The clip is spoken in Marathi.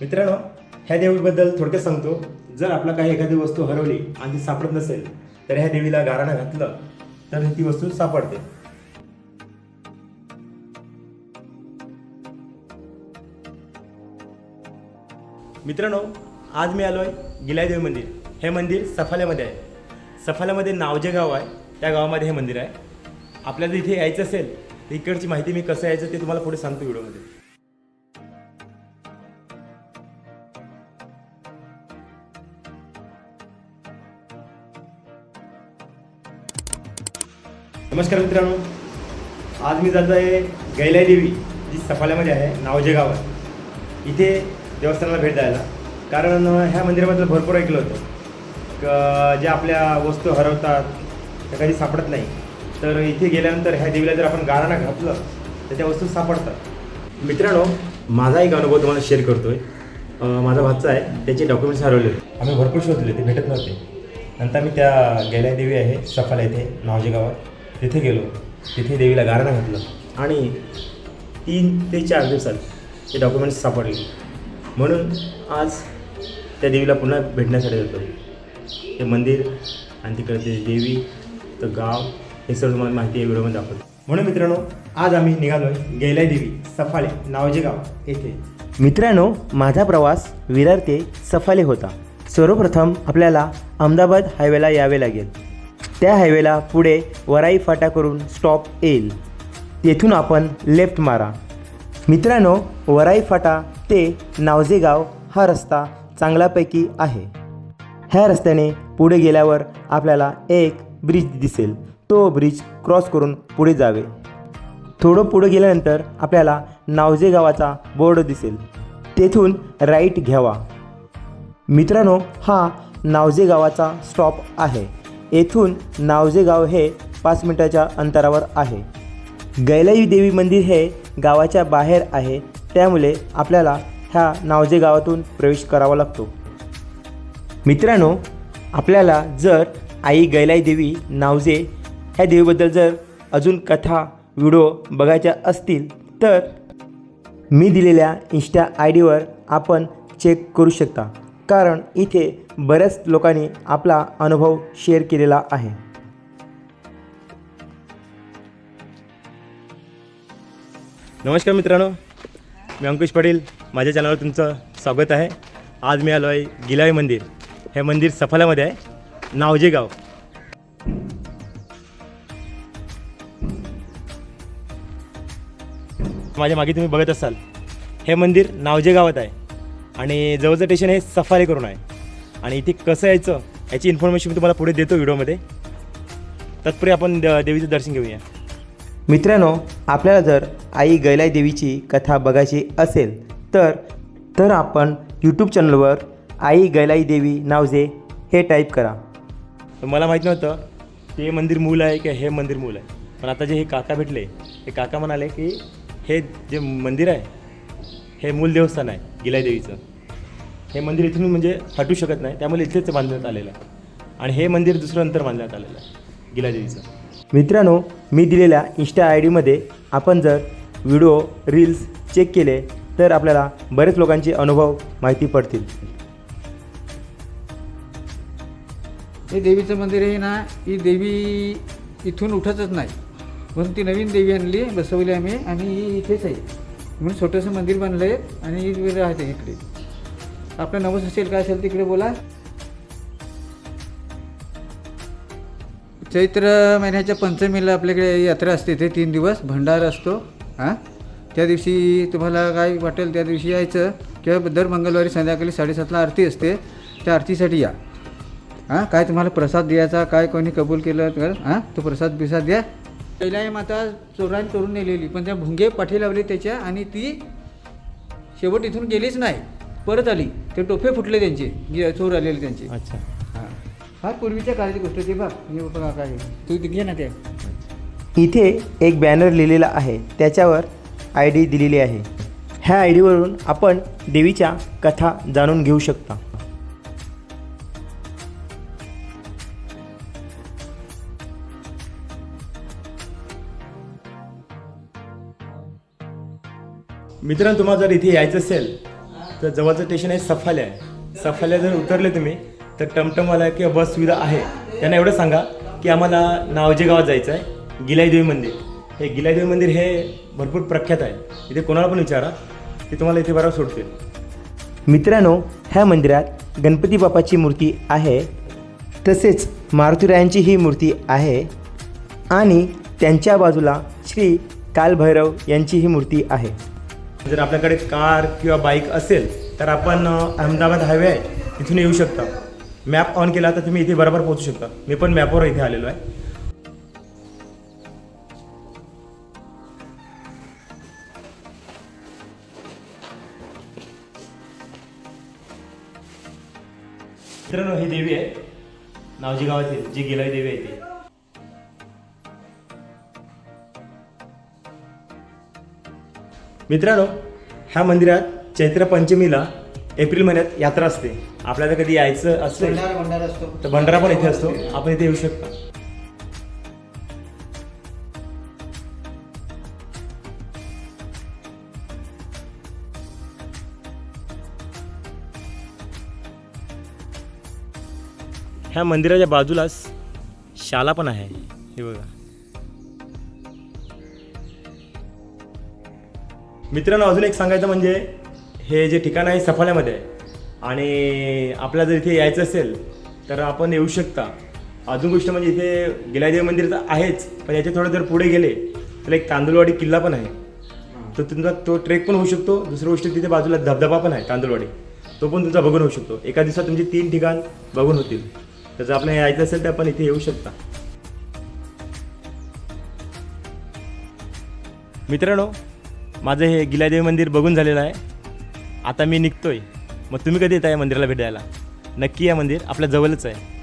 मित्रांनो ह्या देवीबद्दल थोडक्यात सांगतो. जर आपला काही एखादी वस्तू हरवली आणि ती सापडत नसेल तर ह्या देवीला गाराणं घातलं तर ती वस्तू सापडते. मित्रांनो आज मी आलो आहे गिलायदेवी मंदिर. हे मंदिर सफाल्यामध्ये आहे. सफाल्यामध्ये नाव जे गाव आहे त्या गावामध्ये हे मंदिर आहे. आपल्याला इथे यायचं असेल तर इकडची माहिती मी कसं यायचं ते तुम्हाला पुढे सांगतो व्हिडिओमध्ये. नमस्कार मित्रांनो. आज मी जात आहे गैलाई देवी जी सफाल्यामध्ये आहे नावजे गावात. इथे देवस्थानाला भेट द्यायला. कारण ह्या मंदिराबद्दल भरपूर ऐकलं होतं. क ज्या आपल्या वस्तू हरवतात त्या कधी सापडत नाही. तर इथे गेल्यानंतर ह्या देवीला जर आपण गाराणा घातलं तर त्या वस्तू सापडतात. मित्रांनो माझा एक अनुभव तुम्हाला शेअर करतोय. आहे माझा भाचा आहे त्याचे डॉक्युमेंट्स हरवले आम्ही भरपूर शोधले ते भेटत नव्हते. नंतर मी त्या गेल्या देवी आहे सफाला इथे नावजे गावात. तिथे गेलो. तिथे देवीला गाराणा घातलं. आणि तीन ते चार दिवसात ते डॉक्युमेंट्स सापडले. म्हणून आज त्या देवीला पुन्हा भेटण्यासाठी जातो ते मंदिर आणि तिकडचे देवी तर गाव हे सर्व तुम्हाला माहिती आहे व्हिडिओमध्ये दाखवतो. म्हणून मित्रांनो आज आम्ही निघालोय गेल्या देवी सफाळे नावजे गाव येथे. मित्रांनो माझा प्रवास विरार ते सफाले होता. सर्वप्रथम आपल्याला अहमदाबाद हायवेला यावे लागेल. त्या हायवेला पुढे वराई फाटा करून स्टॉप येईल. तेथून आपण लेफ्ट मारा. मित्रांनो वराई फाटा ते नावजेगाव हा रस्ता चांगल्यापैकी आहे. ह्या रस्त्याने पुढे गेल्यावर आपल्याला एक ब्रिज दिसेल. तो ब्रिज क्रॉस करून पुढे जावे. थोडं पुढे गेल्यानंतर आपल्याला नावजे गावाचा बोर्ड दिसेल. तेथून राईट घ्यावा. मित्रांनो हा नावजे गावाचा स्टॉप आहे. येथून नावजे गाव हे पाच मिनिटाच्या अंतरावर आहे. गैलाई देवी मंदिर हे गावाच्या बाहेर आहे त्यामुळे आपल्याला ह्या नावजे गावातून प्रवेश करावा लागतो. मित्रांनो आपल्याला जर आई गैलाई देवी नावजे ह्या देवीबद्दल जर अजून कथा व्हिडिओ बघायच्या असतील तर मी दिलेल्या इन्स्टा आय डीवर आपण चेक करू शकता. कारण इथे बऱ्याच लोकांनी आपला अनुभव शेअर केलेला आहे. नमस्कार मित्रांनो मी अंकुश पाटील माझ्या चॅनलवर तुमचं स्वागत आहे. आज मी आलो आहे गिलाई मंदिर. हे मंदिर सफाल्यामध्ये आहे. नावजे गाव? माझ्या मागे तुम्ही बघत असाल हे मंदिर नावजे गावात आहे. आणि जवळचं स्टेशन हे सफारी करून आहे. आणि इथे कसं यायचं याची इन्फॉर्मेशन मी तुम्हाला पुढे देतो व्हिडिओमध्ये. तत्पूर्वी आपण द- देवीचं दर्शन घेऊया. मित्रांनो आपल्याला जर आई गैलाई देवीची कथा बघायची असेल तर तर आपण यूट्यूब चॅनलवर आई गैलाई देवी नावजे हे टाईप करा. तर मला माहीत नव्हतं ते मंदिर मूल आहे की हे मंदिर मूल आहे. पण आता जे हे काका भेटले हे काका म्हणाले की हे जे मंदिर आहे हे मूल देवस्थान आहे गिलाई देवीचं. हे मंदिर इथून म्हणजे हटू शकत नाही. त्यामुळे इथेच बांधण्यात आलेलं आहे. आणि हे मंदिर दुसरं अंतर बांधण्यात आलेलं आहे. गिलादेवीचं मित्रांनो मी दिलेल्या इन्स्टा आय डीमध्ये आपण जर व्हिडिओ रील्स चेक केले तर आपल्याला बरेच लोकांचे अनुभव माहिती पडतील. हे देवीचं मंदिर आहे ना ही देवी इथून उठतच नाही. म्हणून ती नवीन देवी आणली बसवली आम्ही आणि ही इथेच आहे. म्हणून छोटंसं मंदिर बनलं आहे आणि राहते इकडे. आपलं नवस असेल काय असेल तिकडे बोला. चैत्र महिन्याच्या पंचमीला आपल्याकडे यात्रा असते ते तीन दिवस भंडार असतो हां? त्या दिवशी तुम्हाला काय वाटेल त्या दिवशी यायचं किंवा दर मंगळवारी संध्याकाळी साडेसातला आरती असते त्या आरतीसाठी या. हां? काय तुम्हाला प्रसाद द्यायचा काय कोणी कबूल केलं तर हां? तो प्रसाद बिसाद द्या. पहिला माता चोरांनी चोरून नेलेली पण त्या भुंगे पाठी लावले त्याच्या आणि ती शेवट इथून गेलीच नाही. परत आली. ते टोफे फुटले त्यांचे जे चोर आलेले त्यांचे. अच्छा. हां. हा पूर्वीच्या काळाची गोष्ट ती बघ. हे बघा काय तू घे ना ते. इथे एक बॅनर लिहिलेला आहे त्याच्यावर आय डी दिलेली आहे. ह्या आय डीवरून आपण देवीच्या कथा जाणून घेऊ शकता. मित्रांनो तुम्हाला जर इथे यायचं असेल तर जवळचं स्टेशन आहे सफाल्या आहे. सफाल्या जर उतरले तुम्ही तर टमटमवाला किंवा बस सुविधा आहे. त्यांना एवढं सांगा की आम्हाला नावजे गावात जायचं आहे गिलाईदेवी मंदिर. हे गिलाईदेवी मंदिर हे भरपूर प्रख्यात आहे. इथे कोणाला पण विचारा ते तुम्हाला इथे बरोबर सोडतील. मित्रांनो ह्या मंदिरात गणपती बाप्पाची मूर्ती आहे तसेच मारुतीरायांची ही मूर्ती आहे आणि त्यांच्या बाजूला श्री कालभैरव यांची ही मूर्ती आहे. जर आपल्याकडे कार किंवा बाईक असेल तर आपण अहमदाबाद हायवे आहे तिथून येऊ शकता. मॅप ऑन केला तर तुम्ही इथे बरोबर पोहोचू शकता. मी पण मॅपवर इथे आलेलो आहे. मित्रांनो ही देवी आहे. नावजी गावातील जी गेलाई देवी आहे ती. मित्रांनो ह्या मंदिरात चैत्र पंचमीला एप्रिल महिन्यात यात्रा असते. आपल्याला कधी यायचं असेल असतो. तर भंडारा पण इथे असतो. आपण इथे येऊ शकता. ह्या मंदिराच्या बाजूलाच शाला पण आहे. हे बघा. मित्रांनो अजून एक सांगायचं म्हणजे हे जे ठिकाण आहे सफाल्यामध्ये आणि आपल्याला जर इथे यायचं असेल तर आपण येऊ शकता. अजून गोष्ट म्हणजे इथे गिलादेवी मंदिर तर आहेच पण याच्या थोडं जर पुढे गेले तर एक तांदूळवाडी किल्ला पण आहे. तर तुमचा तो ट्रेक पण होऊ शकतो. दुसरी गोष्ट तिथे बाजूला धबधबा पण आहे तांदूळवाडी. तो पण तुमचा बघून होऊ शकतो. एका दिवसात तुमची तीन ठिकाण बघून होतील. त्याचं आपण यायचं असेल तर आपण इथे येऊ शकता. मित्रांनो माझं हे गिलादेवी मंदिर बघून झालेलं आहे. आता मी निघतोय. मग तुम्ही कधी येता या मंदिराला भेट द्यायला नक्की या मंदिर आपल्या जवळच आहे.